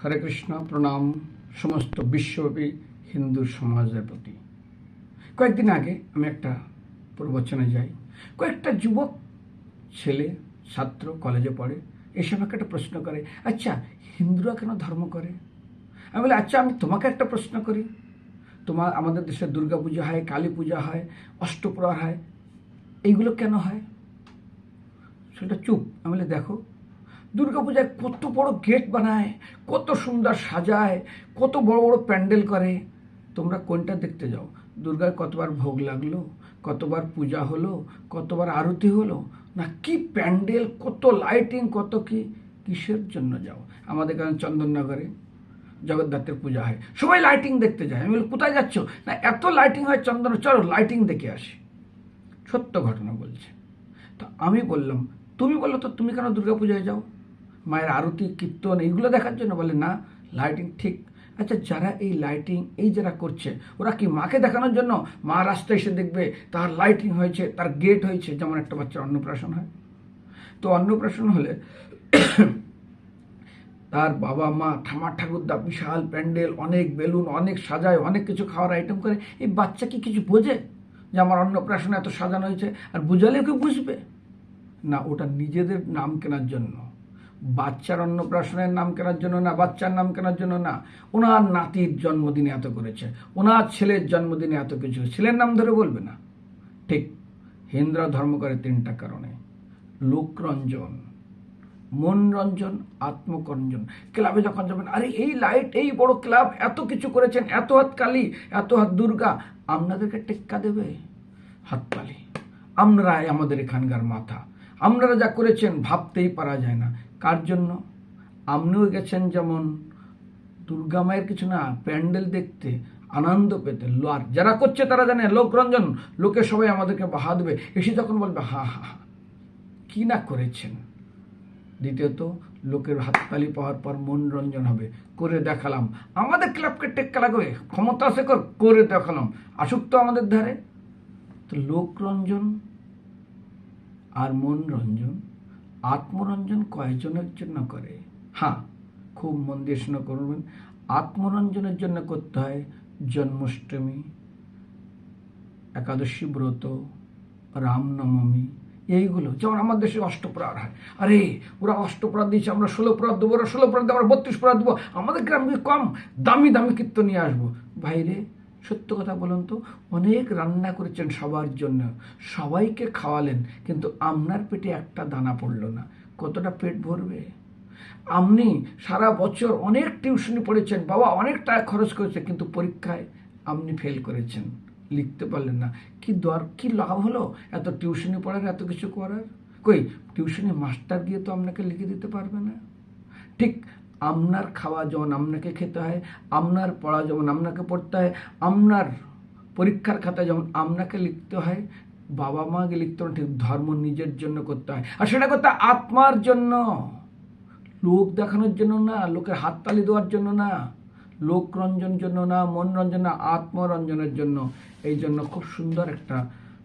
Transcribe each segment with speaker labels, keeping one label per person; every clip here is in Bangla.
Speaker 1: হরে কৃষ্ণ, প্রণাম, সমস্ত বিশ্বব্যাপী হিন্দু সমাজের প্রতি। কয়েকদিন আগে আমি একটা প্রবচনে যাই। কয়েকটা যুবক ছেলে, ছাত্র, কলেজে পড়ে, এসে আমাকে একটা প্রশ্ন করে আচ্ছা হিন্দুরা কেন ধর্ম করে? আমি বলি আচ্ছা আমি তোমাকে একটা প্রশ্ন করি। তোমার আমাদের দেশে দুর্গা পূজা হয় কালী পূজা হয়, অষ্টপ্রহর হয়, এইগুলো কেন হয়? সেটা চুপ। আমি বলি, দেখো দুর্গাপূজায় কত বড় গেট বানায়, কত সুন্দর সাজায়, কত বড় বড় প্যান্ডেল করে। তোমরা কোনটা দেখতে যাও? দুর্গার কতবার ভোগ লাগল, কতবার পূজা হলো, কতবার আরতি হলো, না কি প্যান্ডেল, কত লাইটিং, কত কি? কিসের জন্য যাও? আমাদের কারণ চন্দননগরে জগদ্ধাত্রের পূজা হয়। সবাই লাইটিং দেখতে যায়। আমি বলি, কোথায় যাচ্ছ? না, এত লাইটিং হয় চন্দন, চলো লাইটিং দেখে আসি। সত্য ঘটনা বলছে। তো আমি বললাম, তুমি বলল তো, তুমি কেন দুর্গাপূজায় যাও? মায়ের আরতি, কীর্তন, এইগুলো দেখার জন্য বলে, না লাইটিং ঠিক। আচ্ছা যারা এই লাইটিং এই যারা করছে, ওরা কি মাকে দেখানোর জন্য মা রাস্তায় এসে দেখবে তার লাইটিং হয়েছে, তার গেট হয়েছে? যেমন একটা বাচ্চার অন্নপ্রাশন হয়। তো অন্নপ্রাশন হলে তার বাবা মা ঠামা ঠাকুরদা বিশাল প্যান্ডেল, অনেক বেলুন, অনেক সাজায়, অনেক কিছু খাওয়ার আইটেম করে। এই বাচ্চা কি কিছু বোঝে যে আমার অন্নপ্রাশন এত সাজানো হয়েছে? আর বুঝালে কি বুঝবে? না, ওটা নিজেদের নাম কেনার জন্য। বাচ্চার অন্নপ্রাশনের নাম কেনার জন্য না, বাচ্চার নাম কেনার জন্য না, ওনার নাতির জন্মদিনে এত করেছে, ওনার ছেলের জন্মদিনে এত কিছু, ছেলের নাম ধরে বলবে না। ঠিক, হিন্দুরা ধর্ম করে তিনটা কারণে। লোকরঞ্জন মনরঞ্জন আত্মকরঞ্জন ক্লাবে যখন যাবেন, আরে এই লাইট, এই বড় ক্লাব, এত কিছু করেছেন, এত হাত কালী, এত হাত দুর্গা, আপনাদেরকে টেক্কা দেবে? হাততালি আমরাই আমাদের এখানকার মাথা। আপনারা যা করেছেন, ভাবতেই পারা যায় না। কার জন্য? আপনিও গেছেন যেমন দুর্গা মায়ের কিছু না, প্যান্ডেল দেখতে আনন্দ পেতে আর যারা করছে তারা জানে লোকরঞ্জন লোকে সবাই আমাদেরকে বাহা দেবে। এসে তখন বলবে, হা হা হা, কি না করেছেন? দ্বিতীয়ত, লোকের হাততালি পাওয়ার পর মনোরঞ্জন হবে। করে দেখালাম। আমাদের ক্লাবকে টেক্কা লাগবে। ক্ষমতা আছে করে দেখালাম। আসুক তো আমাদের ধারে। তো লোকরঞ্জন আর মনরঞ্জন আত্মরঞ্জন কয়জনের জন্য করে? হ্যাঁ খুব মন দিয়ে শোনা করবেন আত্মরঞ্জনের জন্য করতে হয় জন্মাষ্টমী, একাদশী ব্রত, রামনবমী, এইগুলো। যেমন আমার দেশে অষ্টপ্রহার হয়। আরে, ওরা অষ্টপ্রহার দিয়েছে, আমরা ষোলো প্রহার দেবো, ওরা ষোলো প্রহার দেবো, আমরা বত্রিশ প্রহার দেবো। আমাদের গ্রামে কম দামি দামি কীর্তন নিয়ে আসব। বাইরে সত্য কথা বলুন তো, অনেক রান্না করেছেন সবার জন্য, সবাইকে খাওয়ালেন, কিন্তু আপনার পেটে একটা দানা পড়ল না। কতটা পেট ভরবে? আপনি সারা বছর অনেক টিউশনি পড়েছেন, বাবা অনেক টাকা খরচ করেছে, কিন্তু পরীক্ষায় আপনি ফেল করেছেন। লিখতে পারলেন না। কি দর, কি লাভ হলো এত টিউশনি পড়ার, এত কিছু করার? কই, টিউশনি মাস্টার গিয়ে তো আপনাকে লিখে দিতে পারবে না। ঠিক আপনার খাওয়া যেমন আপনাকে খেতে হয় আপনার পড়া যেমন আপনাকে পড়তে হয় আপনার পরীক্ষার খাতায় যেমন আপনাকে লিখতে হয়, বাবা মাকে লিখতে হয়, ঠিক ধর্ম নিজের জন্য করতে হয়। আর সেটা করতে আত্মার জন্য। লোক দেখানোর জন্য না, লোকের হাততালি দেওয়ার জন্য না লোকরঞ্জন জন্য না মনরঞ্জন না আত্মরঞ্জনের জন্য। এই জন্য খুব সুন্দর একটা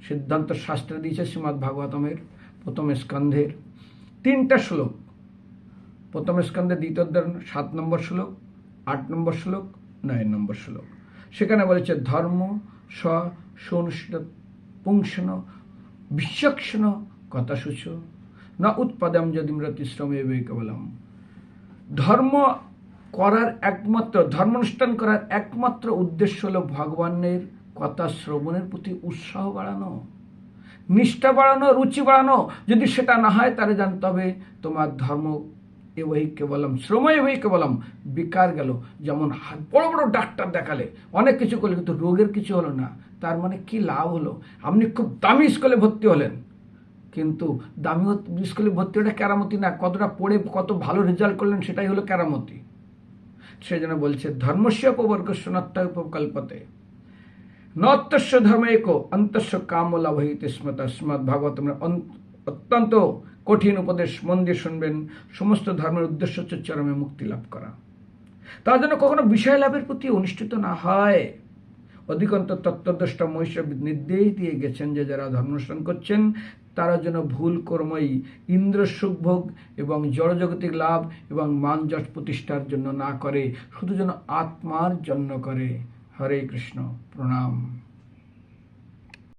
Speaker 1: সিদ্ধান্ত শাস্ত্রে দিয়েছে শ্রীমৎ ভাগবতমের প্রথম স্কন্ধের তিনটা শ্লোক। প্রথম স্কন্ধে দ্বিতীয় অধ্যায় সাত নম্বর শ্লোক, আট নম্বর শ্লোক, নয় নম্বর শ্লোক। সেখানে বলেছে, ধর্ম স সুনিষ্ঠ পুংসন বিশ্বক্ষণ কথাসূচ, না উৎপাদম যদি মৃতিশ্রমে কেবলম ধর্ম করার একমাত্র, ধর্মানুষ্ঠান করার একমাত্র উদ্দেশ্য হলো ভগবানের কথা শ্রবণের প্রতি উৎসাহ বাড়ানো। নিষ্ঠা বাড়ানো, রুচি বাড়ানো। যদি সেটা না হয়, তাহলে জানতে হবে তোমার ধর্ম এবই কেবলম শ্রম এবই কেবলম। বেকার গেল। যেমন বড় বড় ডাক্তার দেখালে, অনেক কিছু করলে, কিন্তু রোগের কিছু হলো না। তার মানে কি লাভ হলো? আপনি খুব দামি স্কুলে ভর্তি হলেন। কিন্তু দামি স্কুলে ভর্তি ওটা কেরামতি না। কতটা পড়ে, কত ভালো রেজাল্ট করলেন, সেটাই হলো কেরামতি। সেই জন্য বলছে, ধর্মস্য উপবর্গ সনাত্ম উপকল্পতে নত্যস্য ধর্ম এক অন্তস্য কাম লাভহিত স্ম তস্মাৎ ভাগবত অত্যন্ত কঠিন উপদেশ মন দিয়ে শুনবেন, সমস্ত ধর্মের উদ্দেশ্য হচ্ছে চরমে মুক্তি লাভ করা। তার জন্য কখনো বিষয় লাভের প্রতি অনুষ্ঠিত না হয়। অধিকন্ত তত্ত্বদ্রষ্টা মহিষ নির্দেশ দিয়ে গেছেন যে যারা ধর্মানুষ্ঠান করছেন, তারা যেন ভুল কর্মই ইন্দ্র সুখভোগ এবং জড়জাগতিক লাভ এবং মান যশ প্রতিষ্ঠার জন্য না করে, শুধু যেন আত্মার জন্য করে। হরে কৃষ্ণ, প্রণাম।